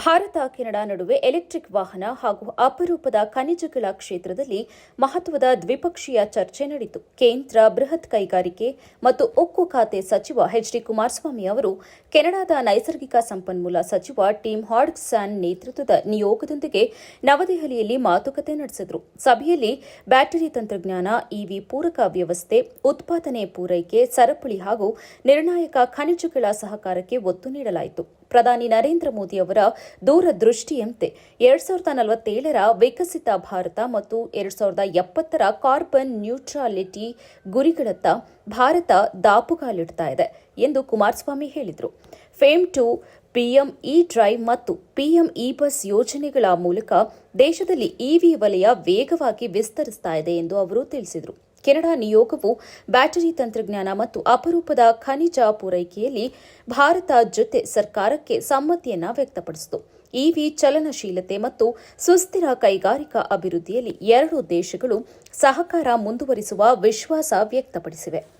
Bharat, Canada ನಡುವೆ electric ವಾಹನ ಹಾಗೂ ಅಪರೂಪದ ಖನಿಜಗಳ ಕ್ಷೇತ್ರದಲ್ಲಿ ಮಹತ್ವದ ದ್ವಿಪಕ್ಷೀಯ ಚರ್ಚೆ ನಡೆಯಿತು. ಕೇಂದ್ರ ಬೃಹತ್ ಕೈಗಾರಿಕೆ ಮತ್ತು ಉಕ್ಕು ಖಾತೆ ಸಚಿವ ಎಚ್ ಡಿ ಕುಮಾರಸ್ವಾಮಿ ಅವರು ಕೆನಡಾದ ನೈಸರ್ಗಿಕ ಸಂಪನ್ಮೂಲ ಸಚಿವ ಟಿಮ್ ಹಾಡ್ಸನ್ ನೇತೃತ್ವದ ನಿಯೋಗದೊಂದಿಗೆ ನವದೆಹಲಿಯಲ್ಲಿ ಮಾತುಕತೆ ನಡೆಸಿದರು. ಸಭೆಯಲ್ಲಿ ಬ್ಯಾಟರಿ ತಂತ್ರಜ್ಞಾನ ಇವಿ ಪೂರಕ ವ್ಯವಸ್ಥೆ, ಉತ್ಪಾದನೆ ಪೂರೈಕೆ, ಸರಪಳಿ ಹಾಗೂ ನಿರ್ಣಾಯಕ ಖನಿಜಗಳ ಸಹಕಾರಕ್ಕೆ ಒತ್ತು ನೀಡಲಾಯಿತು. ಪ್ರಧಾನಿ ನರೇಂದ್ರ ಮೋದಿ ಅವರ ದೂರದೃಷ್ಟಿಯಂತೆ ಎರಡ್ ಸಾವಿರದ ನಲವತ್ತೇಳರ ವಿಕಸಿತ ಭಾರತ ಮತ್ತು ಎರಡ್ ಸಾವಿರದ ಎಪ್ಪತ್ತರ ಕಾರ್ಬನ್ ನ್ಯೂಟ್ರಾಲಿಟಿ ಗುರಿಗಳತ್ತ ಭಾರತ ದಾಪುಗಾಲಿಡ್ತಾ ಇದೆ ಎಂದು ಕುಮಾರಸ್ವಾಮಿ ಹೇಳಿದರು. FAME two PM E drive ಮತ್ತು ಪಿಎಂ ಇ ಬಸ್ ಯೋಜನೆಗಳ ಮೂಲಕ ದೇಶದಲ್ಲಿ ಇವಿ ವಲಯ ವೇಗವಾಗಿ ವಿಸ್ತರಿಸ್ತಾ ಇದೆ ಎಂದು ಅವರು ತಿಳಿಸಿದರು. ಕೆನಡಾ ನಿಯೋಗವು ಬ್ಯಾಟರಿ ತಂತ್ರಜ್ಞಾನ ಮತ್ತು ಅಪರೂಪದ ಖನಿಜ ಪೂರೈಕೆಯಲ್ಲಿ ಭಾರತ ಜೊತೆ ಸರ್ಕಾರಕ್ಕೆ ಸಮ್ಮತಿಯನ್ನ ವ್ಯಕ್ತಪಡಿಸಿತು. ಇವಿ ಚಲನಶೀಲತೆ ಮತ್ತು ಸುಸ್ಥಿರ ಕೈಗಾರಿಕಾ ಅಭಿವೃದ್ಧಿಯಲ್ಲಿ ಎರಡೂ ದೇಶಗಳು ಸಹಕಾರ ಮುಂದುವರಿಸುವ ವಿಶ್ವಾಸ ವ್ಯಕ್ತಪಡಿಸಿವೆ.